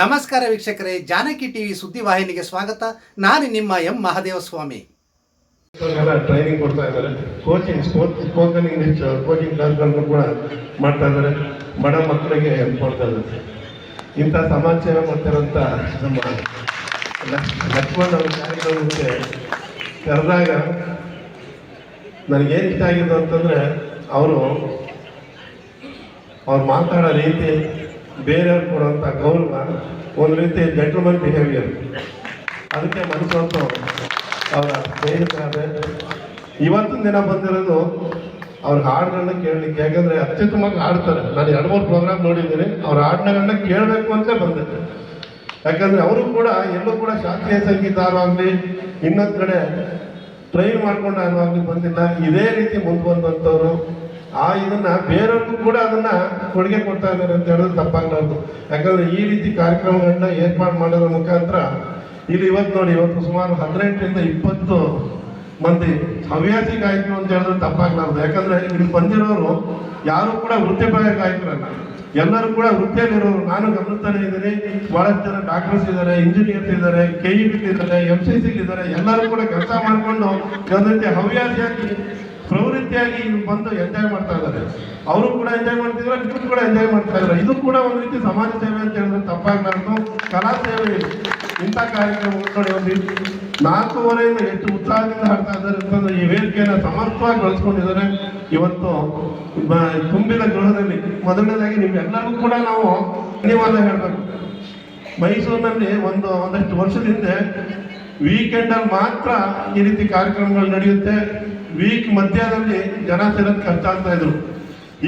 ನಮಸ್ಕಾರ ವೀಕ್ಷಕರೇ, ಜಾನಕಿ ಟಿವಿ ಸುದ್ದಿವಾಹಿನಿಗೆ ಸ್ವಾಗತ. ನಾನು ನಿಮ್ಮ ಎಂ ಮಹಾದೇವಸ್ವಾಮಿ. ಎಲ್ಲ ಟ್ರೈನಿಂಗ್ ಕೊಡ್ತಾ ಇದ್ದಾರೆ. ಕೋಚಿಂಗ್ ಸ್ಪೋಕನ್ ಇಂಗ್ಲಿಷ್ ಕೋಚಿಂಗ್ ಕ್ಲಾಸ್ಗಳನ್ನು ಕೂಡ ಮಾಡ್ತಾ ಇದ್ದಾರೆ. ಬಡ ಮಕ್ಕಳಿಗೆ ಮಾಡ್ತಾ ಇದ್ದಾರೆ. ಇಂಥ ಸಮಾಜ ಸೇವೆ ಮಾಡ್ತಿರೋಂಥ ನಮ್ಮ ಲಕ್ಷ್ಮಣ್ ಕಾರ್ಯಕ್ರಮಕ್ಕೆ ಕರೆದಾಗ ನನಗೇನು ಇಷ್ಟ ಆಗಿದ್ದು ಅಂತಂದರೆ, ಅವರು ಅವ್ರು ಮಾತಾಡೋ ರೀತಿ ಬೇರೆಯವ್ರು ಕೊಡುವಂಥ ಗೌರವ ಒಂದು ರೀತಿ ಜೆಂಟಲ್ಮನ್ ಬಿಹೇವಿಯರ್ ಅದಕ್ಕೆ ಮನಸ್ಸು ಅವರ ಸ್ನೇಹಿತರಾದರೆ, ಇವತ್ತಿನ ದಿನ ಬಂದಿರೋದು ಅವ್ರ ಹಾಡುಗಳನ್ನ ಕೇಳಲಿಕ್ಕೆ. ಯಾಕಂದ್ರೆ ಅತ್ಯುತ್ತಮವಾಗಿ ಹಾಡ್ತಾರೆ. ನಾನು ಎರಡು ಮೂರು ಪ್ರೋಗ್ರಾಮ್ ನೋಡಿದ್ದೀನಿ. ಅವ್ರ ಹಾಡಗಳನ್ನ ಕೇಳಬೇಕು ಅಂತ ಬಂದೆ ಯಾಕಂದ್ರೆ ಅವರು ಕೂಡ ಎಲ್ಲೂ ಕೂಡ ಶಾಸ್ತ್ರೀಯ ಸಂಗೀತ ಆಗಲಿ, ಇನ್ನೊಂದು ಕಡೆ ಟ್ರೈನ್ ಮಾಡ್ಕೊಂಡು ಆಗಲಿ ಬಂದಿಲ್ಲ. ಇದೇ ರೀತಿ ಮುಂದೆ ಬಂದಂಥವ್ರು. ಆ ಇದನ್ನ ಬೇರೆಯವ್ರಿಗೂ ಕೂಡ ಅದನ್ನ ಕೊಡುಗೆ ಕೊಡ್ತಾ ಇದ್ದಾರೆ ಅಂತ ಹೇಳಿದ್ರೆ ತಪ್ಪಾಗ್ಲಾರ್ದು. ಯಾಕಂದ್ರೆ ಈ ರೀತಿ ಕಾರ್ಯಕ್ರಮಗಳನ್ನ ಏರ್ಪಾಡು ಮಾಡೋದ್ರ ಮುಖಾಂತರ ಇಲ್ಲಿ ಇವತ್ತು ನೋಡಿ, ಇವತ್ತು ಸುಮಾರು ಹದಿನೆಂಟರಿಂದ ಇಪ್ಪತ್ತು ಮಂದಿ ಹವ್ಯಾಸಿ ಗಾಯಕರು ಅಂತ ಹೇಳಿದ್ರೆ ತಪ್ಪಾಗ್ಲಾರ್ದು. ಯಾಕಂದ್ರೆ ಇಲ್ಲಿ ಬಂದಿರೋರು ಯಾರು ಕೂಡ ವೃತ್ತಿಪರ ಗಾಯಕರಲ್ಲ. ಎಲ್ಲರೂ ಕೂಡ ವೃತ್ತಿಯಲ್ಲಿರೋರು. ನಾನು ಗಮನಿಸ್ತಾನೆ ಇದ್ದೀನಿ, ಬಹಳಷ್ಟು ಜನ ಡಾಕ್ಟರ್ಸ್ ಇದ್ದಾರೆ ಇಂಜಿನಿಯರ್ಸ್ ಇದ್ದಾರೆ ಕೆ ಇದ್ದಾರೆ ಎಂ ಸಿ ಸಿ ಇದ್ದಾರೆ ಎಲ್ಲರೂ ಕೂಡ ಕೆಲಸ ಮಾಡಿಕೊಂಡು ಒಂದು ರೀತಿ ಹವ್ಯಾಸಿಯಾಗಿ ಪ್ರವೃತ್ತಿಯಾಗಿ ಬಂದು ಎಂಜಾಯ್ ಮಾಡ್ತಾ ಇದ್ದಾರೆ. ಅವರು ಕೂಡ ಎಂಜಾಯ್ ಮಾಡ್ತಿದ್ರು ನೀವು ಕೂಡ ಎಂಜಾಯ್ ಮಾಡ್ತಾ ಇದ್ದಾರೆ. ಇದು ಕೂಡ ಒಂದು ರೀತಿ ಸಮಾಜ ಸೇವೆ ಅಂತ ಹೇಳಿದ್ರೆ ತಪ್ಪಾಗ್ಲಾರ್ದು ಕಲಾ ಸೇವೆ. ಇಂಥ ಕಾರ್ಯಕ್ರಮಗಳು ನೋಡಿ ನಾಲ್ಕೂವರೆಯಿಂದ ಎಷ್ಟು ಉತ್ಸಾಹದಿಂದ ಹಾಡ್ತಾ ಇದ್ದಾರೆ ಅಂತಂದ್ರೆ ಈ ವೇದಿಕೆಯನ್ನು ಸಮರ್ಥವಾಗಿ ಬಳಸ್ಕೊಂಡಿದ್ದಾರೆ. ಇವತ್ತು ತುಂಬಿದ ಗೃಹದಲ್ಲಿ ಮೊದಲನೇದಾಗಿ ನಿಮ್ಗೆಲ್ಲರಿಗೂ ಕೂಡ ನಾವು ಧನ್ಯವಾದ ಹೇಳಬೇಕು. ಮೈಸೂರಿನಲ್ಲಿ ಒಂದು ಒಂದಷ್ಟು ವರ್ಷದ ಹಿಂದೆ ವೀಕೆಂಡಲ್ಲಿ ಮಾತ್ರ ಈ ರೀತಿ ಕಾರ್ಯಕ್ರಮಗಳು ನಡೆಯುತ್ತೆ. ವೀಕ್ ಮಧ್ಯದಲ್ಲಿ ಜನ ಸೇರೋದು ಕಷ್ಟ ಆಗ್ತಾ ಇದ್ರು.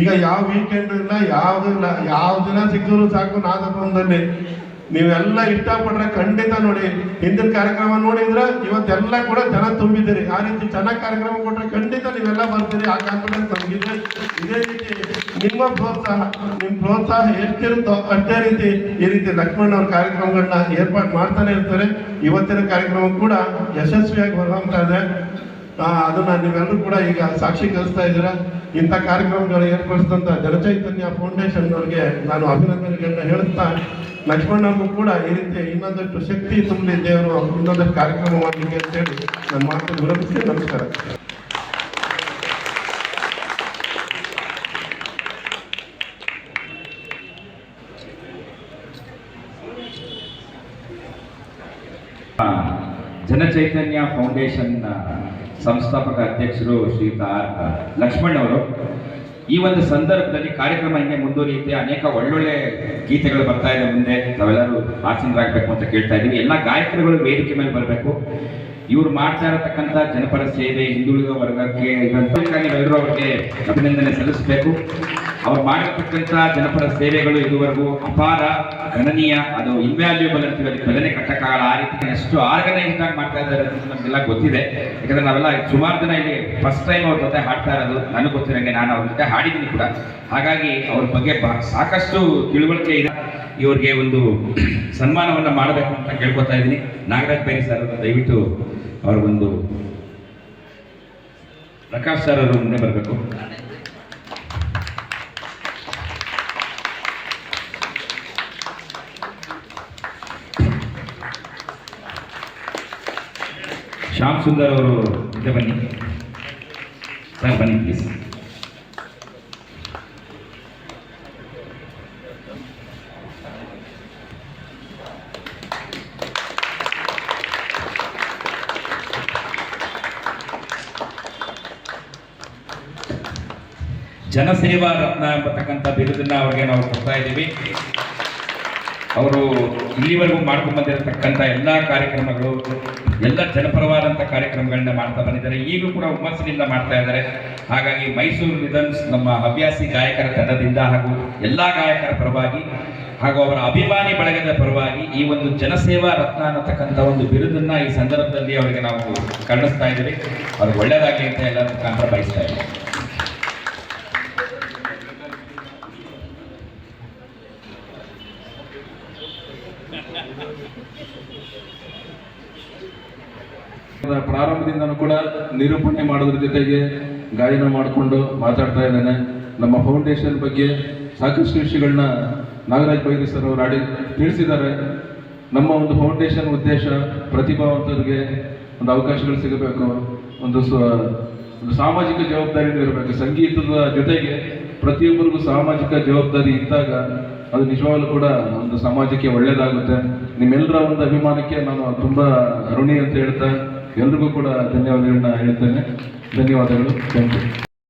ಈಗ ಯಾವ ವೀಕೆಂಡ್ ಇಲ್ಲ, ಯಾವ್ದು ಇಲ್ಲ, ಯಾವ ದಿನ ಸಿಕ್ಕಿದ್ರು ಸಾಕು ನಾದಪಂದಲ್ಲಿ ನೀವೆಲ್ಲ ಇಷ್ಟಪಟ್ರೆ ಖಂಡಿತ ನೋಡಿ, ಹಿಂದಿನ ಕಾರ್ಯಕ್ರಮ ನೋಡಿದ್ರೆ ಇವತ್ತೆಲ್ಲ ಕೂಡ ಜನ ತುಂಬಿದ್ದೀರಿ. ಆ ರೀತಿ ಚೆನ್ನಾಗಿ ಕಾರ್ಯಕ್ರಮ ಕೊಟ್ಟರೆ ಖಂಡಿತ ನೀವೆಲ್ಲ ಬರ್ತೀರಿ. ಆ ಕಾನ್ಫಿಡೆನ್ಸ್ ನಮಗಿದೆ ಇದೇ ರೀತಿ ನಿಮ್ಮ ಪ್ರೋತ್ಸಾಹ ನಿಮ್ಮ ಪ್ರೋತ್ಸಾಹ ಎಷ್ಟಿರುತ್ತೋ ಅಷ್ಟೇ ರೀತಿ ಈ ರೀತಿ ಲಕ್ಷ್ಮಣ್ ಅವ್ರ ಕಾರ್ಯಕ್ರಮಗಳನ್ನ ಏರ್ಪಾಡು ಮಾಡ್ತಾನೆ ಇರ್ತಾರೆ. ಇವತ್ತಿನ ಕಾರ್ಯಕ್ರಮ ಕೂಡ ಯಶಸ್ವಿಯಾಗಿ ಹೊರಹೊಮ್ತಾ ಇದೆ ಅದನ್ನ ನೀವೆಲ್ಲರೂ ಕೂಡ ಈಗ ಸಾಕ್ಷಿ ಕಲಿಸ್ತಾ ಇದ್ದೀರಾ? ಇಂಥ ಕಾರ್ಯಕ್ರಮಗಳು ಏರ್ಪಡಿಸಿದಂಥ ಜನಚೈತನ್ಯ ಫೌಂಡೇಶನ್ ಅವರಿಗೆ ನಾನು ಅಭಿನಂದನೆಗಳನ್ನ ಹೇಳುತ್ತಾ ಲಕ್ಷ್ಮಣ್ಣನಿಗೂ ಕೂಡ ಈ ರೀತಿ ಇನ್ನೊಂದಷ್ಟು ಶಕ್ತಿ ತುಂಬಲಿ ದೇವರು ಇನ್ನೊಂದಷ್ಟು ಕಾರ್ಯಕ್ರಮ ಮಾಡಲಿಕ್ಕೆ ಅಂತೇಳಿ ನನ್ನ ಮಾತು ವಿರಮಿಸಿ, ನಮಸ್ಕಾರ. ಜನಚೈತನ್ಯ ಫೌಂಡೇಶನ್ ಸಂಸ್ಥಾಪಕ ಅಧ್ಯಕ್ಷರು ಶ್ರೀಯುತ ಲಕ್ಷ್ಮಣ್ ಅವರು. ಈ ಒಂದು ಸಂದರ್ಭದಲ್ಲಿ ಕಾರ್ಯಕ್ರಮ ಹಿಂಗೆ ಮುಂದುವರಿಯುತ್ತೆ, ಅನೇಕ ಒಳ್ಳೊಳ್ಳೆ ಗೀತೆಗಳು ಬರ್ತಾ ಇದೆ ಮುಂದೆ, ತಾವೆಲ್ಲರೂ ಆಸೀನರಾಗಬೇಕು ಅಂತ ಕೇಳ್ತಾ ಇದ್ದೀವಿ. ಎಲ್ಲ ಗಾಯಕರುಗಳು ವೇದಿಕೆ ಮೇಲೆ ಬರಬೇಕು. ಇವರು ಮಾಡ್ತಾ ಇರತಕ್ಕಂಥ ಜನಪರ ಸೇವೆ ಹಿಂದುಳಿದ ವರ್ಗಕ್ಕೆ ನೀವೆಲ್ಲರೂ ಅವರಿಗೆ ಅಭಿನಂದನೆ ಸಲ್ಲಿಸಬೇಕು. ಅವ್ರು ಮಾಡಿರ್ತಕ್ಕಂಥ ಜನಪರ ಸೇವೆಗಳು ಇದುವರೆಗೂ ಅಪಾರ ಗಣನೀಯ, ಅದು ಇನ್ವ್ಯಾಲ್ಯೂಬಲ್ ಅಂತೀವಿ ಅದಕ್ಕೆ ಬೆಲೆನೆ ಕಟ್ಟಕ್ಕಾಗಲ್ಲ. ಆ ರೀತಿ ಎಷ್ಟು ಆರ್ಗನೈಸ್ ಆಗಿ ಮಾಡ್ತಾ ಇದ್ದಾರೆ ಅಂತ ನಮಗೆಲ್ಲ ಗೊತ್ತಿದೆ. ಯಾಕಂದ್ರೆ ನಾವೆಲ್ಲ ಸುಮಾರು ಜನ ಇಲ್ಲಿ ಫಸ್ಟ್ ಟೈಮ್ ಅವ್ರ ಜೊತೆ ಹಾಡ್ತಾ ಇರೋದು ನನಗೆ ಗೊತ್ತಿರಂಗೆ ನಾನು ಅವ್ರ ಜೊತೆ ಹಾಡಿದ್ದೀನಿ ಕೂಡ. ಹಾಗಾಗಿ ಅವ್ರ ಬಗ್ಗೆ ಸಾಕಷ್ಟು ತಿಳುವಳಿಕೆ ಇದೆ. ಇವ್ರಿಗೆ ಒಂದು ಸನ್ಮಾನವನ್ನು ಮಾಡಬೇಕು ಅಂತ ಕೇಳ್ಕೊತಾ ಇದ್ದೀನಿ. ನಾಗರಾಜ್ ಬೈರಿ ಸರ್ ಅವರು ದಯವಿಟ್ಟು ಅವ್ರಿಗೊಂದು ಪ್ರಕಾಶ್ ಸರ್ ಅವರು ಮುಂದೆ ಬರಬೇಕು. ಶ್ಯಾಮ್ ಸುಂದರ್ ಅವರು ಮುಂದೆ ಬನ್ನಿ. ಸರ್, ಬನ್ನಿ ಪ್ಲೀಸ್ ಜನಸೇವಾ ರತ್ನ ಎಂಬತಕ್ಕಂಥ ಬಿರುದನ್ನ ಅವರಿಗೆ ನಾವು ಕೊಡ್ತಾ ಇದ್ದೀವಿ. ಅವರು ಇಲ್ಲಿವರೆಗೂ ಮಾಡ್ಕೊಂಡು ಬಂದಿರತಕ್ಕಂಥ ಎಲ್ಲ ಕಾರ್ಯಕ್ರಮಗಳು, ಎಲ್ಲ ಜನಪರವಾದಂಥ ಕಾರ್ಯಕ್ರಮಗಳನ್ನ ಮಾಡ್ತಾ ಬಂದಿದ್ದಾರೆ. ಈಗಲೂ ಕೂಡ ಹುಮ್ಮಸ್ಸಿನಿಂದ ಮಾಡ್ತಾ ಇದ್ದಾರೆ. ಹಾಗಾಗಿ ಮೈಸೂರು ನಿಧನ್ಸ್ ನಮ್ಮ ಹವ್ಯಾಸಿ ಗಾಯಕರ ತಂಡದಿಂದ ಹಾಗೂ ಎಲ್ಲ ಗಾಯಕರ ಪರವಾಗಿ ಹಾಗೂ ಅವರ ಅಭಿಮಾನಿ ಬಳಗದ ಪರವಾಗಿ ಈ ಒಂದು ಜನಸೇವಾ ರತ್ನ ಅನ್ನತಕ್ಕಂಥ ಒಂದು ಬಿರುದನ್ನ ಈ ಸಂದರ್ಭದಲ್ಲಿ ಅವರಿಗೆ ನಾವು ಕರುಣಿಸ್ತಾ ಇದ್ದೀವಿ. ಅವ್ರಿಗೆ ಒಳ್ಳೆಯದಾಗಲಿ ಅಂತ ಎಲ್ಲ ಮುಖಾಂತರ ಬಯಸ್ತಾ ಇದ್ದೀವಿ. ಪ್ರಾರಂಭದಿಂದನೂ ಕೂಡ ನಿರೂಪಣೆ ಮಾಡೋದ್ರ ಜೊತೆಗೆ ಗಾಯನ ಮಾಡಿಕೊಂಡು ಮಾತಾಡ್ತಾ ಇದ್ದಾನೆ. ನಮ್ಮ ಫೌಂಡೇಶನ್ ಬಗ್ಗೆ ಸಾಕಷ್ಟು ವಿಷಯಗಳನ್ನ ನಾಗರಾಜ್ ಬೈರಿ ಸರ್ ಅವರು ಆಡಿ ತಿಳಿಸಿದ್ದಾರೆ. ನಮ್ಮ ಒಂದು ಫೌಂಡೇಶನ್ ಉದ್ದೇಶ ಪ್ರತಿಭಾವಂತರಿಗೆ ಒಂದು ಅವಕಾಶಗಳು ಸಿಗಬೇಕು. ಒಂದು ಒಂದು ಸಾಮಾಜಿಕ ಜವಾಬ್ದಾರಿ ಇರಬೇಕು ಸಂಗೀತದ ಜೊತೆಗೆ ಪ್ರತಿಯೊಬ್ಬರಿಗೂ ಸಾಮಾಜಿಕ ಜವಾಬ್ದಾರಿ ಇದ್ದಾಗ ಅದು ನಿಜವಾಗ್ಲೂ ಕೂಡ ಒಂದು ಸಮಾಜಕ್ಕೆ ಒಳ್ಳೇದಾಗುತ್ತೆ. ನಿಮ್ಮೆಲ್ಲರ ಒಂದು ಅಭಿಮಾನಕ್ಕೆ ನಾನು ತುಂಬಾ ಋಣಿ ಅಂತ ಹೇಳ್ತಾ ಎಲ್ರಿಗೂ ಕೂಡ ಧನ್ಯವಾದಗಳನ್ನ ಹೇಳ್ತೇನೆ. ಧನ್ಯವಾದಗಳು. Thank you